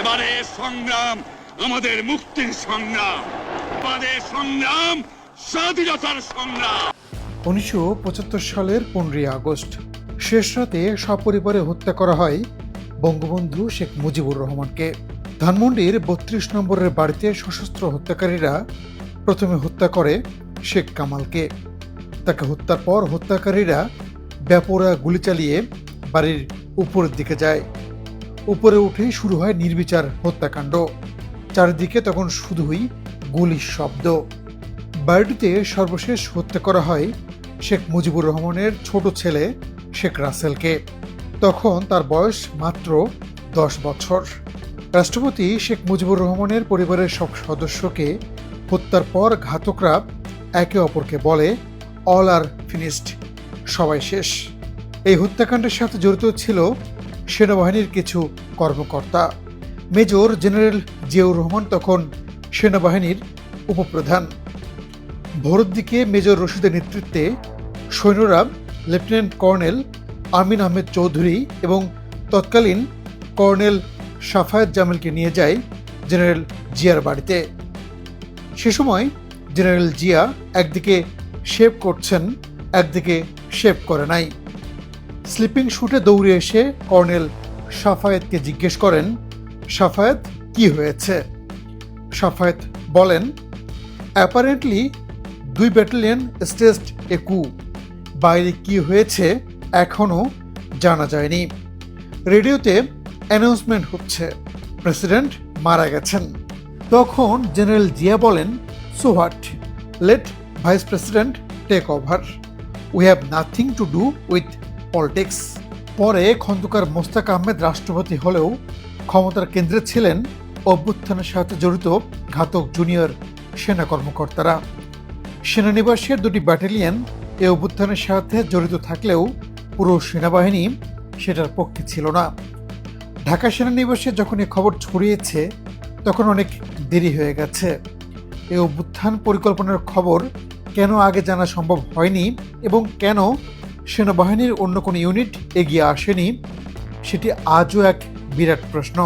এবারে সংগ্রাম, আমাদের মুক্তির সংগ্রাম। আমাদের সংগ্রাম, স্বাধীনতার সংগ্রাম। উনিশশো পঁচাত্তর সালের পনেরোই আগস্ট, শেষ রাতে সপরিবারে হত্যা করা হয় বঙ্গবন্ধু শেখ মুজিবুর রহমানকে। ধানমন্ডির বত্রিশ নম্বরের বাড়িতে সশস্ত্র হত্যাকারীরা প্রথমে হত্যা করে শেখ কামালকে। তাকে হত্যার পর হত্যাকারীরা ব্যাপরা গুলি চালিয়ে বাড়ির উপরের দিকে যায়। উপরে উঠেই শুরু হয় নির্বিচার হত্যাকাণ্ড। চারিদিকে তখন শুধুই গুলির শব্দ। বাড়িটিতে সর্বশেষ হত্যা করা হয় শেখ মুজিবুর রহমানের ছোট ছেলে শেখ রাসেলকে। তখন তার বয়স মাত্র দশ বছর। রাষ্ট্রপতি শেখ মুজিবুর রহমানের পরিবারের সব সদস্যকে হত্যার পর ঘাতকরা একে অপরকে বলে, অল আর ফিনিশড, সবাই শেষ। এই হত্যাকাণ্ডের সাথে জড়িত ছিল সেনাবাহিনীর কিছু কর্মকর্তা। মেজর জেনারেল জিয়াউর রহমান তখন সেনাবাহিনীর উপপ্রধান। ভোরের দিকে মেজর রশিদের নেতৃত্বে সৈন্যরা লেফটেন্যান্ট কর্নেল আমিন আহমেদ চৌধুরী এবং তৎকালীন কর্নেল সাফায়াত জামিলকে নিয়ে যায় জেনারেল জিয়ার বাড়িতে। সে সময় জেনারেল জিয়া একদিকে শেভ করছেন, একদিকে শেভ করে নাই। স্লিপিং শুটে দৌড়ে এসে কর্নেল সাফায়েতকে জিজ্ঞেস করেন সাফায়েত কি হয়েছে? সাফায়েত বলেন অ্যাপারেন্টলি দুই ব্যাটালিয়ন স্টেজড এ কু বাইরে কি হয়েছে এখনও জানা যায়নি। রেডিওতে অ্যানাউন্সমেন্ট হচ্ছে। প্রেসিডেন্ট মারা গেছেন। তখন জেনারেল জিয়া বলেন so what let vice president take over we have nothing to do with politics. পরে খন্দকার মোস্তাক আহমেদ রাষ্ট্রপতি হলেও ক্ষমতার কেন্দ্রে ছিলেন, অভ্যুত্থানের সাথে জড়িত ঘাতক জুনিয়র সেনা কর্মকর্তারা। সেনানিবাসের দুটি ব্যাটালিয়ন এ অভ্যুত্থানের সাথে জড়িত থাকলেও পুরো সেনাবাহিনী সেটার পক্ষে ছিল না। ঢাকা সেনানিবাসে যখন এ খবর ছড়িয়েছে, তখন অনেক দেরি হয়ে গেছে। এই অভ্যুত্থান পরিকল্পনার খবর কেন আগে জানা সম্ভব হয়নি এবং কেন সেনাবাহিনীর অন্য কোনো ইউনিট এগিয়ে আসেনি সেটি আজও এক বিরাট প্রশ্ন।